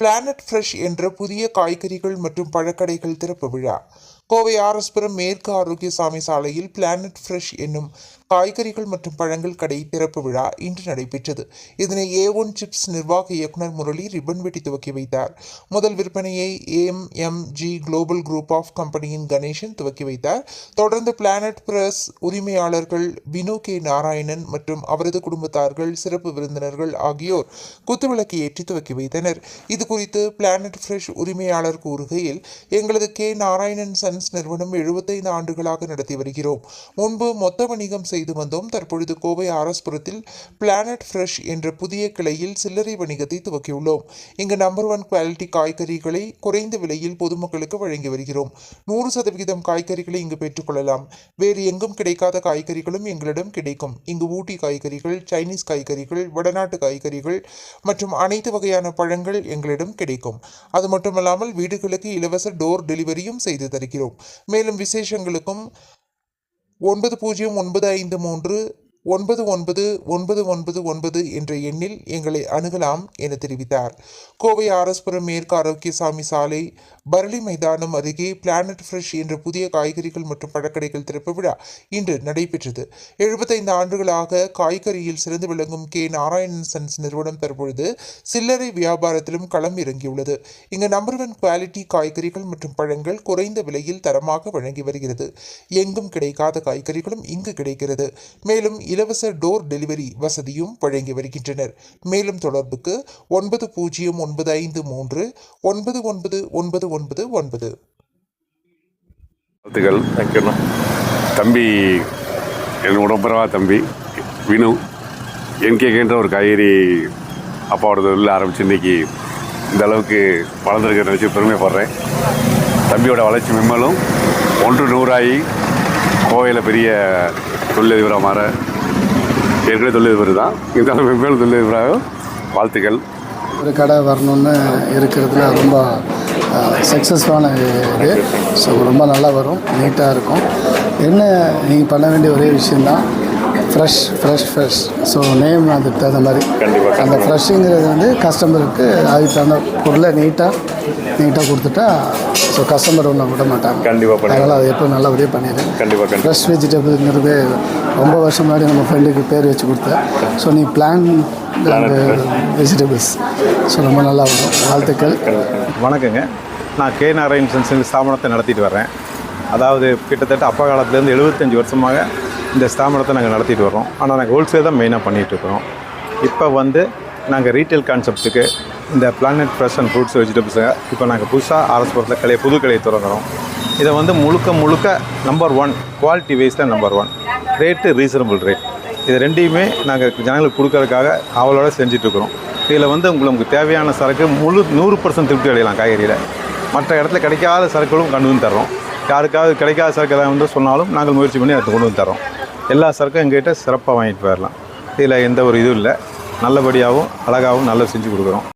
Planet fresh என்ற புதிய காய்கறிகள் மற்றும் பழக்கடைகள் திறப்பு விழா. கோவை ஆர்எஸ்புரம் மேற்கு ஆரோக்கியசாமி சாலையில் பிளானட் ஃப்ரெஷ் என்னும் காய்கறிகள் மற்றும் பழங்கள் கடை திறப்பு விழா இன்று நடைபெற்றது. இதனை ஏ ஒன் சிப்ஸ் நிர்வாக இயக்குனர் முரளி ரிப்பன் வெட்டி துவக்கி வைத்தார். முதல் விற்பனையை ஏஎம்எம்ஜி குளோபல் குரூப் ஆஃப் கம்பெனியின் கணேசன் துவக்கி வைத்தார். தொடர்ந்து பிளானட் பிரஸ் உரிமையாளர்கள் வினு கே நாராயணன் மற்றும் அவரது குடும்பத்தார்கள் சிறப்பு விருந்தினர்கள் ஆகியோர் குத்துவிளக்கு ஏற்றி துவக்கி வைத்தனர். இது குறித்து பிளானட் ஃப்ரெஷ் உரிமையாளர் கூறுகையில் எங்களது கே நாராயணன் சன்ஸ் நிறுவனம் எழுபத்தைந்து ஆண்டுகளாக நடத்தி வருகிறோம். முன்பு மொத்த வணிகம் செய்து வந்தோம். தற்பொழுது கோவை ஆரஸ்புரத்தில் பிளானட் ஃப்ரெஷ் என்ற புதிய கிளையில் சில்லறை வணிகத்தை துவக்கியுள்ளோம். இங்கு நம்பர் ஒன் குவாலிட்டி காய்கறிகளை குறைந்த விலையில் பொதுமக்களுக்கு வழங்கி வருகிறோம். நூறு சதவிகிதம் காய்கறிகளை இங்கு பெற்றுக்கொள்ளலாம் வேறு எங்கும் கிடைக்காத காய்கறிகளும் எங்களிடம் கிடைக்கும். இங்கு ஊட்டி காய்கறிகள் சைனீஸ் காய்கறிகள் வடநாட்டு காய்கறிகள் மற்றும் அனைத்து வகையான பழங்கள் எங்களிடம் கிடைக்கும். அது மட்டுமல்லாமல் வீடுகளுக்கு இலவச டோர் டெலிவரியும் செய்து தருகிறோம். மேலும் விசேஷங்களுக்கும் ஒன்பது பூஜ்ஜியம் ஒன்பது ஐந்து மூன்று ஒன்பது ஒன்பது ஒன்பது ஒன்பது ஒன்பது என்ற எண்ணில் எங்களை அணுகலாம் என தெரிவித்தார். கோவை ஆரஸ்புரம் மேற்கு ஆரோக்கியசாமி சாலை பரளி மைதானம் அருகே பிளானட் ஃப்ரெஷ் என்ற புதிய காய்கறிகள் மற்றும் பழக்கடைகள் திறப்பு விழா இன்று நடைபெற்றது. எழுபத்தைந்து ஆண்டுகளாக காய்கறியில் சிறந்து விளங்கும் கே. நாராயணன் சன்ஸ் நிறுவனம் தற்பொழுது சில்லறை வியாபாரத்திலும் களம் இறங்கியுள்ளது. இங்கு நம்பர் ஒன் குவாலிட்டி காய்கறிகள் மற்றும் பழங்கள் குறைந்த விலையில் தரமாக வழங்கி வருகிறது. எங்கும் கிடைக்காத காய்கறிகளும் இங்கு கிடைக்கிறது. மேலும் இலவச டோர் டெலிவரி வசதியும் வழங்கி வருகின்றனர். மேலும் தொடர்புக்கு ஒன்பது பூஜ்ஜியம் ஒன்பது ஐந்து மூன்று ஒன்பது ஒன்பது ஒன்பது ஒன்பது ஒன்பது. தம்பி என் உடம்புறவா தம்பி வினு. என்கேகின்ற ஒரு காய்கறி அப்பாவோட தொழில் ஆரம்பித்து இன்னைக்கு இந்த அளவுக்கு வளர்ந்துருக்கிறத வச்சு பெருமைப்படுறேன். தம்பியோட வளர்ச்சி மெம்மலும் ஒன்று நூறாகி கோவையில் பெரிய தொழிலதிபராக மாற ஏற்கனவே தொழிலதிபர் தான். இருந்தாலும் வெவ்வேறு தொழிலதிபராக வாழ்த்துக்கள். ஒரு கடை வரணும்னு இருக்கிறதுல ரொம்ப சக்ஸஸ்ஃபுல்லான இது. ஸோ ரொம்ப நல்லா வரும். நீட்டாக இருக்கும். என்ன நீங்கள் பண்ண வேண்டிய ஒரே விஷயந்தான் fresh fresh fresh so name அதுக்கு தகுந்த மாதிரி. அந்த ஃப்ரெஷ்ஷுங்கிறது வந்து கஸ்டமருக்கு அதுக்கு தகுந்த பொருளை நீட்டாக நீட்டாக கொடுத்துட்டா ஸோ கஸ்டமர் ஒன்றும் விட மாட்டாங்க. கண்டிப்பாக அதனால் அது எப்போ நல்லபடியாக பண்ணிடுங்க கண்டிப்பாக கண்டிப்பாக ஃப்ரெஷ் வெஜிடபிள்ங்கிறது ரொம்ப வருஷம் முன்னாடி நம்ம ஃப்ரெண்டுக்கு பேர் வச்சு கொடுத்தேன் ஸோ நீ பிளான் வெஜிடபிள்ஸ் ஸோ ரொம்ப நல்லா வரும். வாழ்த்துக்கள். வணக்கங்க. நான் கே நாராயண் சன்ஸ் ஸ்தாபனத்தை நடத்திட்டு வர்றேன். அதாவது கிட்டத்தட்ட அப்பா காலத்துலேருந்து எழுபத்தஞ்சி வருஷமாக இந்த ஸ்தாபனத்தை நாங்கள் நடத்திட்டு வர்றோம். ஆனால் நாங்கள் ஹோல்சேல் தான் மெயினாக பண்ணிகிட்ருக்குறோம் இப்போ வந்து நாங்கள் ரீட்டைல் கான்செப்ட்டுக்கு இந்த பிளானட் ஃப்ரெஷ் அண்ட் ஃப்ரூட்ஸ் வெஜிடபிள்ஸை இப்போ நாங்கள் புதுசாக ஆர்எஸ்புரத்தில் கலையை புது கலையை தொடங்குகிறோம் இதை வந்து முழுக்க முழுக்க நம்பர் ஒன் குவாலிட்டி வைஸில் number one rate reasonable rate இது ரெண்டையுமே நாங்கள் ஜனங்களுக்கு கொடுக்கறதுக்காக அவளோட செஞ்சிட்ருக்குறோம் இதில் வந்து உங்களுக்கு தேவையான சரக்கு முழு நூறு பர்சன்ட் திருப்தி அடையலாம் காய்கறியில். மற்ற இடத்துல கிடைக்காத சரக்குகளும் கொண்டு வந்து தர்றோம். யாருக்காவது கிடைக்காத சரக்கு ஏதாவது வந்து சொன்னாலும் நாங்கள் முயற்சி பண்ணி அதை கொண்டு வந்து தரோம் எல்லா சரக்கும் எங்ககிட்ட சிறப்பாக வாங்கிட்டு போயிடலாம் இதில் எந்த ஒரு இதுவும் இல்லை. நல்லபடியாகவும் அழகாகவும் நல்லா செஞ்சு கொடுக்குறோம்.